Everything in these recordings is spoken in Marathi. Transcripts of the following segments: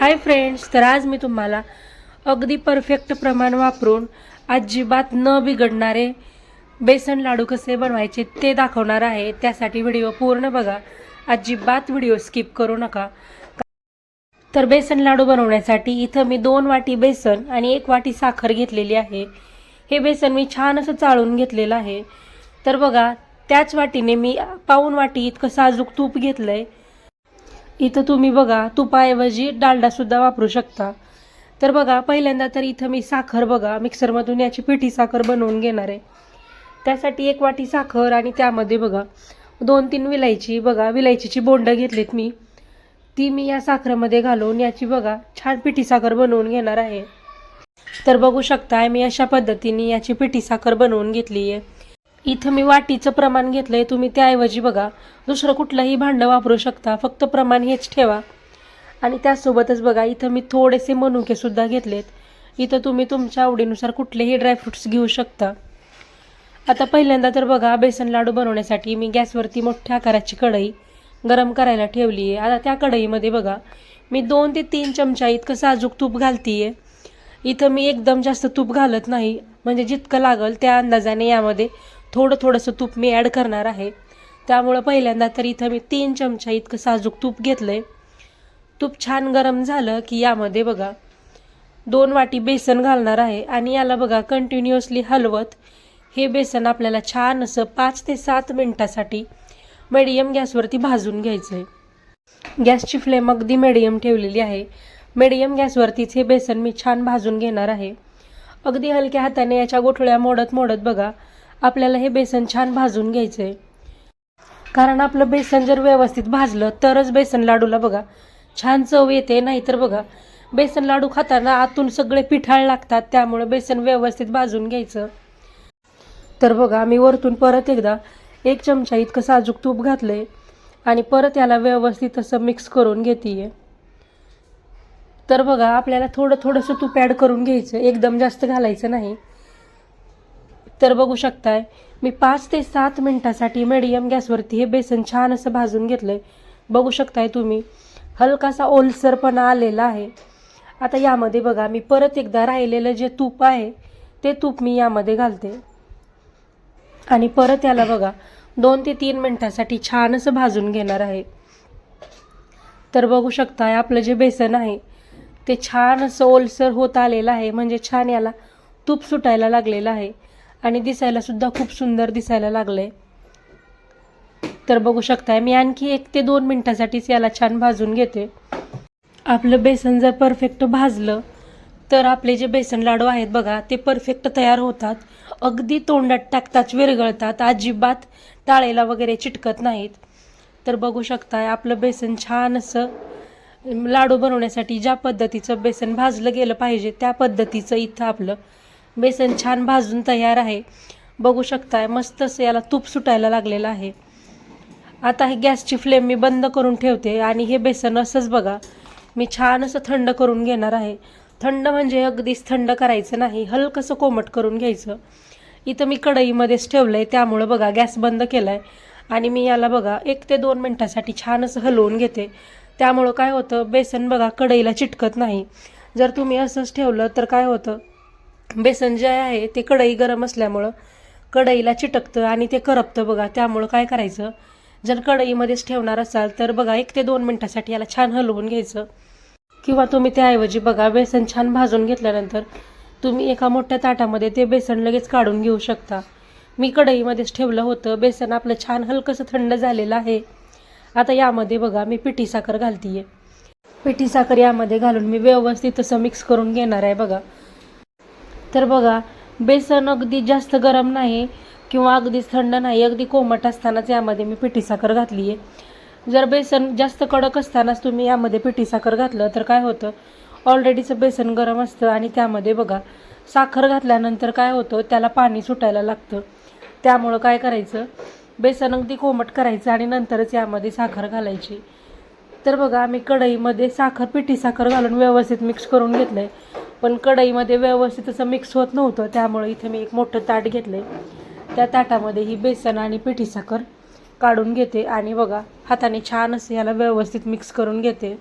हाय फ्रेंड्स तर आज मी तुम्हाला अगदी परफेक्ट प्रमाण वापरून अजिबात न बिघडणारे बेसन लाडू कसे बनवायचे ते दाखवणार आहे. त्यासाठी व्हिडिओ पूर्ण बघा. अजिबात व्हिडिओ स्किप करू नका. तर बेसन लाडू बनवण्यासाठी इथं मी दोन वाटी बेसन आणि एक वाटी साखर घेतलेली आहे. हे बेसन मी छान असं चाळून घेतलेलं आहे. तर बघा त्याच वाटीने मी पाऊन वाटी इतकं साजूक तूप घेतलं आहे इथं तुम्ही बघा तुपाऐवजी डालडासुद्धा वापरू शकता. तर बघा पहिल्यांदा तर इथं मी साखर बघा मिक्सरमधून याची पिठी साखर बनवून घेणार आहे. त्यासाठी एक वाटी साखर आणि त्यामध्ये बघा दोन तीन विलायची बघा विलायचीची बोंडं घेतलीत मी. ती मी या साखरेमध्ये घालून याची बघा छान पिठी साखर बनवून घेणार आहे. तर बघू शकताय मी अशा पद्धतीने याची पिठी साखर बनवून घेतली आहे इथं मी वाटीचं प्रमाण घेतलं आहे तुम्ही त्याऐवजी बघा. दुसरं कुठलंही भांडं वापरू शकता फक्त प्रमाण हेच ठेवा. आणि त्यासोबतच बघा इथं मी थोडेसे मनुकेसुद्धा घेतलेत. इथं तुम्ही तुमच्या आवडीनुसार कुठलेही ड्रायफ्रुट्स घेऊ शकता. आता पहिल्यांदा तर बघा बेसन लाडू बनवण्यासाठी मी गॅसवरती मोठ्या आकाराची कढई गरम करायला ठेवली आहे आता त्या कढईमध्ये बघा मी दोन ते तीन चमचा इतकं साजूक तूप घालतीये. इथं मी एकदम जास्त तूप घालत नाही. म्हणजे जितकं लागल त्या अंदाजाने यामध्ये थोडं थोडंसं तूप मी ॲड करणार आहे. त्यामुळं पहिल्यांदा तर इथं मी तीन चमचा इतकं साजूक तूप घेतलं आहे तूप छान गरम झालं की यामध्ये बघा दोन वाटी बेसन घालणार आहे आणि याला बघा कंटिन्युअसली हलवत. हे बेसन आपल्याला छान असं पाच ते सात मिनटासाठी मीडियम गॅसवरती भाजून घ्यायचं आहे गॅसची फ्लेम अगदी मीडियम ठेवलेली आहे. मीडियम गॅसवरतीच हे बेसन मी छान भाजून घेणार आहे. अगदी हलक्या हाताने याच्या गोठळ्या मोडत मोडत बघा आपल्याला हे बेसन छान भाजून घ्यायचं आहे कारण आपलं बेसन जर व्यवस्थित भाजलं तरच बेसन लाडूला बघा छान चव येते. नाहीतर बघा बेसन लाडू खाताना आतून सगळे पिठाळ लागतात त्यामुळे बेसन व्यवस्थित भाजून घ्यायचं. तर बघा मी वरतून परत एकदा एक चमचा इतकं साजूक तूप घातलं आहे आणि परत याला व्यवस्थित असं मिक्स करून घेते तर बघा आपल्याला थोडं थोडंसं तूप ॲड करून घ्यायचं. एकदम जास्त घालायचं नाही. तर बघू शकताय. मी पाच ते सात मिनटासाठी मिडियम गॅसवरती हे बेसन छान असं भाजून घेतलंय. बघू शकताय तुम्ही. हलकासा ओलसरपणा आलेला आहे. आता यामध्ये बघा मी परत एकदा राहिलेलं जे तूप आहे ते तूप मी यामध्ये घालते. आणि परत याला बघा दोन ते तीन मिनटासाठी छान असं भाजून घेणार आहे. तर बघू शकताय आपलं जे बेसन आहे ते छान असं ओलसर होत आलेलं आहे. म्हणजे छान याला तूप सुटायला लागलेलं आहे. आणि दिसायला सुद्धा खूप सुंदर दिसायला लागलंय. तर बघू शकताय मी आणखी एक ते दोन मिनटासाठीच याला छान भाजून घेते. आपलं बेसन जर परफेक्ट भाजलं तर आपले जे बेसन लाडू आहेत बघा ते परफेक्ट तयार होतात. अगदी तोंडात टाकताच विरगळतात अजिबात टाळेला वगैरे चिटकत नाहीत. तर बघू शकताय आपलं बेसन छान असं लाडू बनवण्यासाठी ज्या पद्धतीचं बेसन भाजलं गेलं पाहिजे त्या पद्धतीचं इथं आपलं बेसन छान भाजून तयार आहे. बघू शकताय मस्त असं याला तूप सुटायला लागलेलं आहे. आता हे गॅसची फ्लेम मी बंद करून ठेवते आणि हे बेसन असंच बघा मी छान असं थंड करून घेणार आहे. थंड म्हणजे अगदीच थंड करायचं नाही हलकंसं कोमट करून घ्यायचं. इथं मी कढईमध्येच ठेवलं आहे त्यामुळं बघा गॅस बंद केला आहे आणि मी याला बघा एक ते दोन मिनटासाठी छान असं हलवून घेते. त्यामुळं काय होतं बेसन बघा कढईला चिटकत नाही. जर तुम्ही असंच ठेवलं तर काय होतं बेसन जे आहे ते कढई गरम असल्यामुळं कढईला चिटकतं आणि ते करपतं बघा. त्यामुळं काय करायचं? जर कढईमध्येच ठेवणार असाल तर बघा एक ते दोन मिनटासाठी याला छान हलवून घ्यायचं. किंवा तुम्ही त्याऐवजी बघा बेसन छान भाजून घेतल्यानंतर तुम्ही एका मोठ्या ताटामध्ये ते बेसन लगेच काढून घेऊ शकता. मी कढईमध्येच ठेवलं होतं. बेसन आपलं छान हलकंसं थंड झालेलं आहे. आता यामध्ये बघा मी पिठी साखर घालतीये. पिठी साखर यामध्ये घालून मी व्यवस्थित असं मिक्स करून घेणार आहे बघा. तर बघा बेसन अगदी जास्त गरम नाही किंवा अगदीच थंड नाही अगदी कोमट असतानाच यामध्ये मी पिठी साखर घातली आहे. जर बेसन जास्त कडक असतानाच तुम्ही यामध्ये पिठी साखर घातलं तर काय होतं? ऑलरेडीचं बेसन गरम असतं आणि त्यामध्ये बघा साखर घातल्यानंतर काय होतं? त्याला पाणी सुटायला लागतं. त्यामुळं काय करायचं? बेसन अगदी कोमट करायचं आणि नंतरच यामध्ये साखर घालायची. तर बघा आम्ही कढईमध्ये साखर पिठी साखर घालून व्यवस्थित मिक्स करून घेतलं आहे पण कढईमध्ये व्यवस्थित असं मिक्स होत नव्हतं त्यामुळे इथे मी एक मोठं ताट घेतलं आहे त्या ताटामध्ये ही बेसन आणि पिठी साखर काढून घेते आणि बघा हाताने छान असं याला व्यवस्थित मिक्स करून घेते.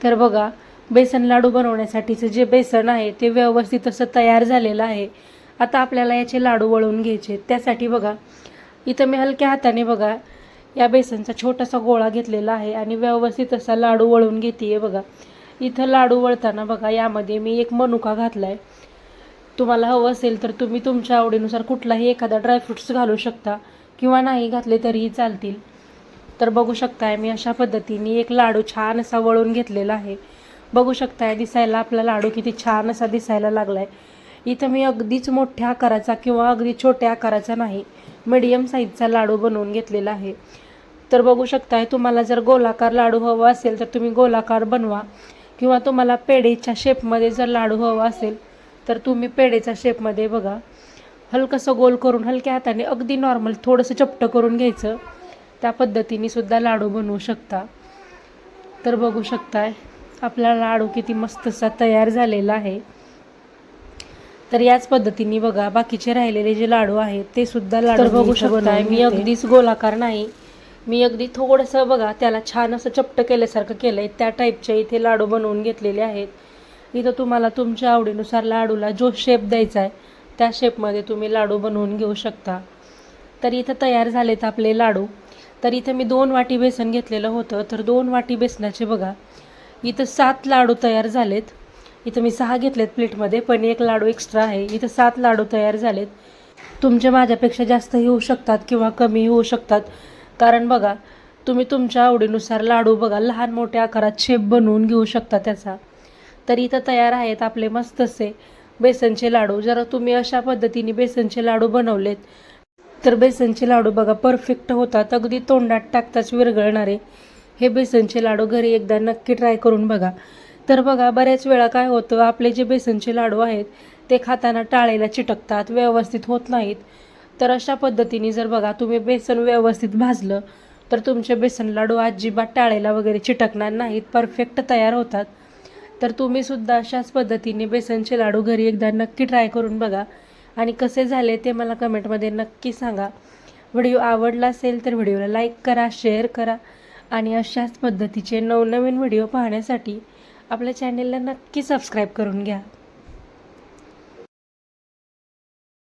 तर बघा बेसन लाडू बनवण्यासाठीचं जे बेसन आहे ते व्यवस्थित असं तयार झालेलं आहे. आता आपल्याला याचे लाडू वळून घ्यायचे त्यासाठी बघा इथं मी हलक्या हाताने बघा या बेसनचा छोटासा गोळा घेतलेला आहे आणि व्यवस्थित असा लाडू वळून घेते बघा. इथं लाडू वळताना बघा यामध्ये मी एक मनुका घातला आहे तुम्हाला हवं असेल तर तुम्ही तुमच्या आवडीनुसार कुठलाही एखादा ड्रायफ्रुट्स घालू शकता किंवा नाही घातले तरीही चालतील. तर बघू शकताय मी अशा पद्धतीने एक लाडू छान असा वळून घेतलेला आहे. बघू शकताय दिसायला आपला लाडू किती छान असा दिसायला लागला आहे इथं मी अगदीच मोठ्या आकाराचा किंवा अगदी छोट्या आकाराचा नाही मीडियम साईजचा लाडू बनवून घेतलेला आहे. तर बघू शकताय तुम्हाला जर गोलाकार लाडू हवा असेल तर तुम्ही गोलाकार बनवा. किंवा तुम्हाला पेढेच्या शेपमध्ये जर लाडू हवा असेल तर तुम्ही पेढेच्या शेपमध्ये बघा. हलकंसं गोल करून हलक्या हाताने अगदी नॉर्मल थोडंसं चपटं करून घ्यायचं. त्या पद्धतीने सुद्धा लाडू बनवू शकता. तर बघू शकताय आपला लाडू किती मस्त असा तयार झालेला आहे. तर याच पद्धतीने बघा बाकीचे राहिलेले जे लाडू आहेत ते सुद्धा लाडू बघू शकताय मी अगदीच गोलाकार नाही. मी अगदी थोडंसं बघा त्याला छान असं चपट केल्यासारखं केलं आहे त्या टाईपचे इथे लाडू बनवून घेतलेले आहेत. इथं तुम्हाला तुमच्या आवडीनुसार लाडूला जो शेप द्यायचा आहे त्या शेपमध्ये तुम्ही लाडू बनवून घेऊ शकता. तर इथं तयार झालेत आपले लाडू. तर इथं मी दोन वाटी बेसन घेतलेलं होतं. तर दोन वाटी बेसनाचे बघा इथं सात लाडू तयार झालेत. इथं मी सहा घेतलेत प्लेटमध्ये पण एक लाडू एक्स्ट्रा आहे. इथं सात लाडू तयार झालेत. तुमचे माझ्यापेक्षा जास्तही होऊ शकतात किंवा कमी होऊ शकतात. कारण बघा तुम्ही तुमच्या आवडीनुसार लाडू बघा लहान मोठ्या आकारात शेप बनवून घेऊ शकता त्याचा. तर इथं तयार आहेत आपले मस्तसे बेसनचे लाडू. जर तुम्ही अशा पद्धतीने बेसनचे लाडू बनवलेत तर बेसनचे लाडू बघा परफेक्ट होतात. अगदी तोंडात टाकताच विरघळणारे. हे बेसनचे लाडू घरी एकदा नक्की ट्राय करून बघा. तर बघा बऱ्याच वेळा काय होतं आपले जे बेसनचे लाडू आहेत ते खाताना टाळेला चिटकतात व्यवस्थित होत नाहीत. तर अशा पद्धतीने जर बघा तुम्ही बेसन व्यवस्थित भाजलं तर तुमचे बेसन लाडू अजिबात टाळेला वगैरे चिटकणार नाहीत परफेक्ट तयार होतात. तर तुम्ही सुद्धा अशाच पद्धतीने बेसनचे लाडू घरी एकदा नक्की ट्राय करून बघा. आणि कसे झाले ते मला कमेंटमध्ये नक्की सांगा. व्हिडिओ आवडला असेल तर व्हिडिओला लाईक करा शेअर करा आणि अशाच पद्धतीचे नवनवीन व्हिडिओ पाहण्यासाठी आपल्या चॅनेलला नक्की सबस्क्राईब करून घ्या.